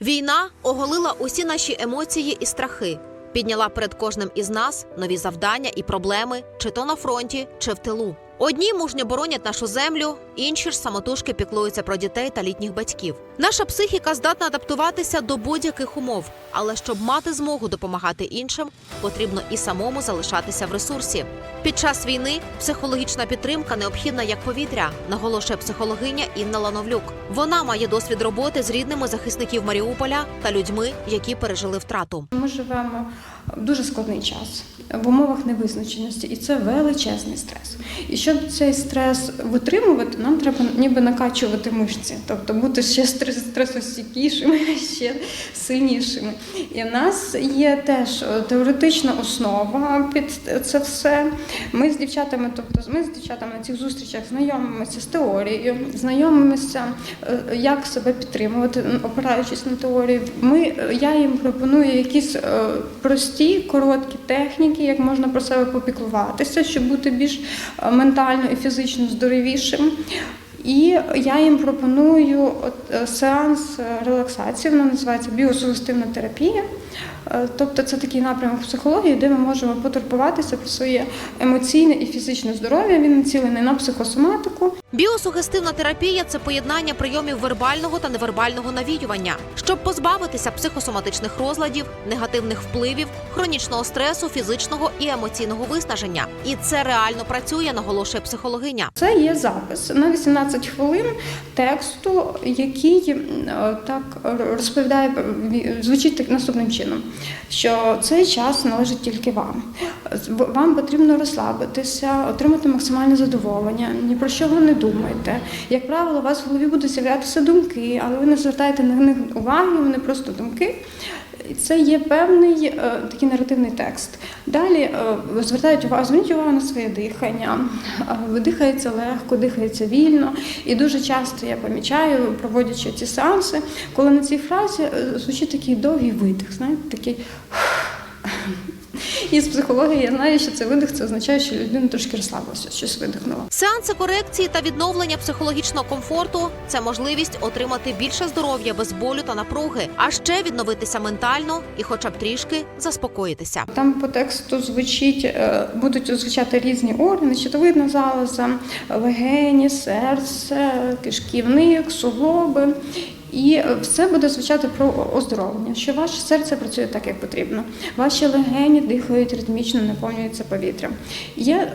Війна оголила усі наші емоції і страхи, підняла перед кожним із нас нові завдання і проблеми, чи то на фронті, чи в тилу. Одні мужньо боронять нашу землю, інші ж самотужки піклуються про дітей та літніх батьків. Наша психіка здатна адаптуватися до будь-яких умов, але щоб мати змогу допомагати іншим, потрібно і самому залишатися в ресурсі. Під час війни психологічна підтримка необхідна як повітря, наголошує психологиня Інна Лановлюк. Вона має досвід роботи з рідними захисників Маріуполя та людьми, які пережили втрату. Ми живемо в дуже складний час в умовах невизначеності, і це величезний стрес. І щоб цей стрес витримувати, нам треба ніби накачувати мишці, тобто бути ще стрес- стресостійкішими, ще сильнішими. І в нас є теж е, теоретична основа під це все. Ми з дівчатами, тобто ми з дівчатами на цих зустрічах знайомимося з теорією, знайомимося, е, як себе підтримувати, опираючись на теорію. Ми, е, я їм пропоную якісь прості, короткі техніки, як можна про себе попіклуватися, щоб бути більш е, ментально і фізично здоровішим. І я їм пропоную е, сеанс е, релаксації, вона називається біосугестивна терапія. Е, Тобто це такий напрямок психології, де ми можемо потурбуватися про своє емоційне і фізичне здоров'я. Він націлений на психосоматику. Біосугестивна терапія це поєднання прийомів вербального та невербального навіювання, щоб позбавитися психосоматичних розладів, негативних впливів, хронічного стресу, фізичного і емоційного виснаження. І це реально працює, наголошує психологиня. Це є запис на 18 хвилин тексту, який е, так розповідає, звучить так наступним чином, що цей час належить тільки вам. Вам потрібно розслабитися, отримати максимальне задоволення, ні про що ви не думаєте. Як правило, у вас в голові будуть з'являтися думки, але ви не звертаєте на них уваги, вони просто думки. Це є певний е, такий наративний текст. Далі е, звертають увагу, зверніть увагу на своє дихання. Е, Дихається легко, дихається вільно. І дуже часто я помічаю, проводячи ці сеанси, коли на цій фразі звучить такий довгий видих, знаєте, такий. І з психології я знаю, що цей видих це означає, що людина трошки розслабилася, щось видихнула. Сеанси корекції та відновлення психологічного комфорту це можливість отримати більше здоров'я без болю та напруги, а ще відновитися ментально і, хоча б трішки, заспокоїтися. Там по тексту звучить, е, будуть звучати різні органи, щитовидна залоза, легені, серце, кишківник, суглоби. І все буде звучати про оздоровлення, що ваше серце працює так, як потрібно. Ваші легені дихають ритмічно, наповнюються повітрям. Є,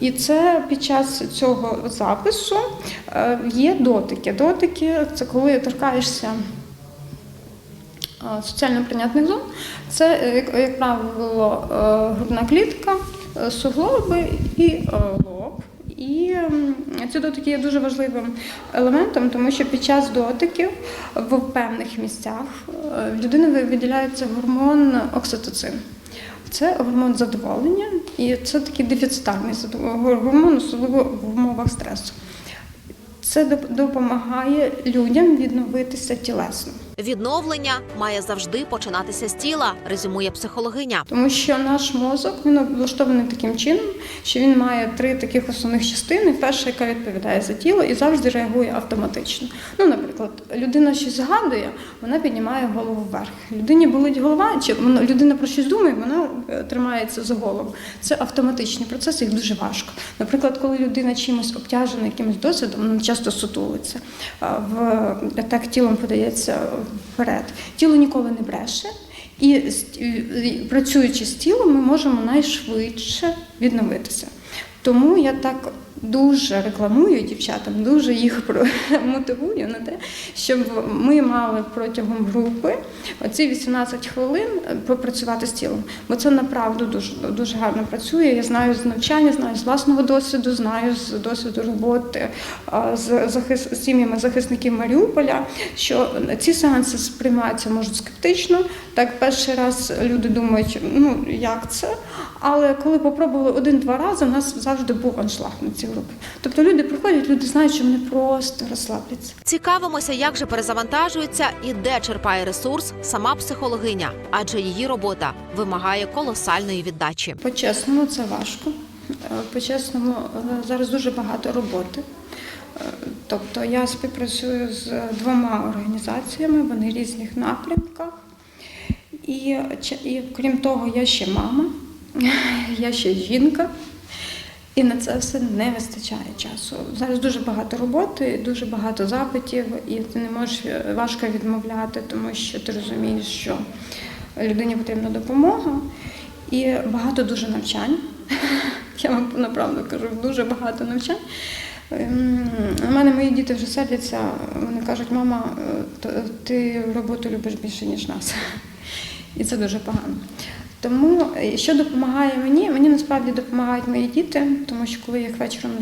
і- це під час цього запису е, є дотики. Дотики це коли торкаєшся е, соціально прийнятних зон. Це, е, як, правило, грудна клітка, суглоби і лоб. І м, Це дотики є дуже важливим елементом, тому що під час дотиків в певних місцях е, в людини виділяється гормон окситоцин. Це гормон задоволення, і це такий дефіцитарний гормон, особливо в умовах стресу. Це допомагає людям відновитися тілесно. Відновлення має завжди починатися з тіла, резюмує психологиня. Тому що наш мозок він облаштований таким чином, що він має три таких основних частини. Перша, яка відповідає за тіло, і завжди реагує автоматично. Ну, наприклад, людина щось згадує, вона піднімає голову вверх. Людині болить голова, чи людина про щось думає, вона е, тримається за голову. Це автоматичні процеси, їх дуже важко. Наприклад, коли людина чимось обтяжена якимось досвідом, вона часто сутулиться, в так тілом подається вперед. Тіло ніколи не бреше. І працюючи з тілом, ми можемо найшвидше відновитися. Тому я так дуже рекламую дівчатам, дуже їх мотивую на те, щоб ми мали протягом групи оці 18 хвилин попрацювати з тілом. Бо це направду дуже, дуже гарно працює. Я знаю з навчання, знаю з власного досвіду, знаю з досвіду роботи з захис... сім'ями захисників Маріуполя, що ці сеанси сприймаються можуть скептично. Так, перший раз люди думають, ну як це? Але коли попробували один-два рази, у нас завжди був аншлаг на ці групи. Тобто люди приходять, люди знають, що вони просто розслабляться. Цікавимося, як же перезавантажується і де черпає ресурс сама психологиня, адже її робота вимагає колосальної віддачі. По-чесному, це важко. Е, По-чесному, е, зараз дуже багато роботи. Е, Тобто я співпрацюю з двома організаціями, вони різних напрямках. І, і крім того, я ще мама, я ще жінка. І на це все не вистачає часу. Зараз дуже багато роботи, дуже багато запитів, і ти не можеш е, важко відмовляти, тому що ти розумієш, що людині потрібна допомога, і багато дуже навчань. Я вам направду кажу, дуже багато навчань. Ем, У мене мої діти вже сердяться, вони кажуть, мама, е, ти роботу любиш більше, ніж нас. І це дуже погано. Тому е, що допомагає мені? Мені насправді допомагають мої діти, тому що коли я їх вечором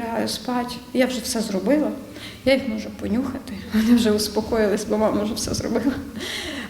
лягаю спати, я вже все зробила, я їх можу понюхати, вони вже успокоїлись, бо мама вже все зробила.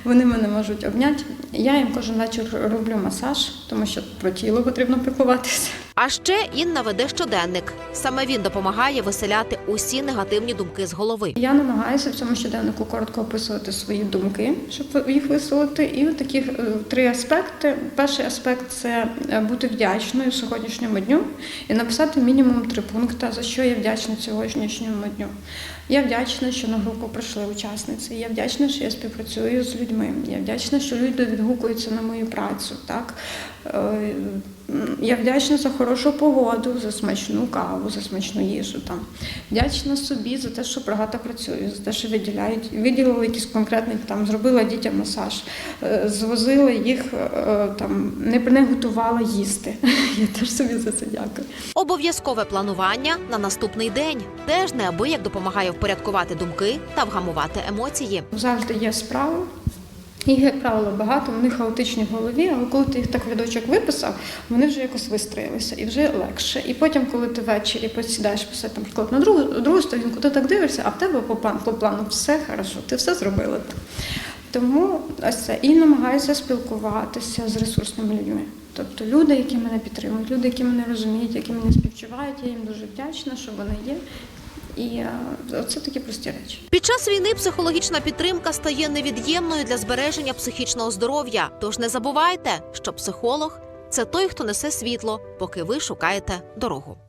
Вони мене можуть обняти. Я їм кожен вечір роблю масаж, тому що про тіло потрібно піклуватися. А ще Інна веде щоденник. Саме він допомагає виселяти усі негативні думки з голови. Я намагаюся в цьому щоденнику коротко описувати свої думки, щоб їх висловити. І таких е, три аспекти. Перший аспект це е, бути вдячною сьогоднішньому дню і написати мінімум три пункти, за що я вдячна сьогоднішньому дню. Я вдячна, що на групу прийшли учасниці. Я вдячна, що я співпрацюю з людьми. Я вдячна, що люди відгукуються на мою працю. Так? Я вдячна за хорошу погоду, за смачну каву, за смачну їжу. Там. Вдячна собі за те, що багато працюю, за те, що виділяють, виділили якийсь конкретний, там, зробила дітям масаж, е, звозила їх, е, там, не, не готувала їсти. Я теж собі за це дякую. Обов'язкове планування на наступний день теж неабияк допомагає впорядкувати думки та вгамувати емоції. Завжди є справи. Їх, як правило, багато, вони хаотичні в голові, але коли ти їх так в рядочок виписав, вони вже якось вистроїлися і вже легше. І потім, коли ти ввечері посідаєш писати, наприклад, на другу, другу сторінку, ти так дивишся, а в тебе по плану, по плану все хорошо, ти все зробила. Тому ось це і намагаюся спілкуватися з ресурсними людьми. Тобто люди, які мене підтримують, люди, які мене розуміють, які мене співчувають, я їм дуже вдячна, що вони є. І е, це такі прості речі. Під час війни психологічна підтримка стає невід'ємною для збереження психічного здоров'я. Тож не забувайте, що психолог це той, хто несе світло, поки ви шукаєте дорогу.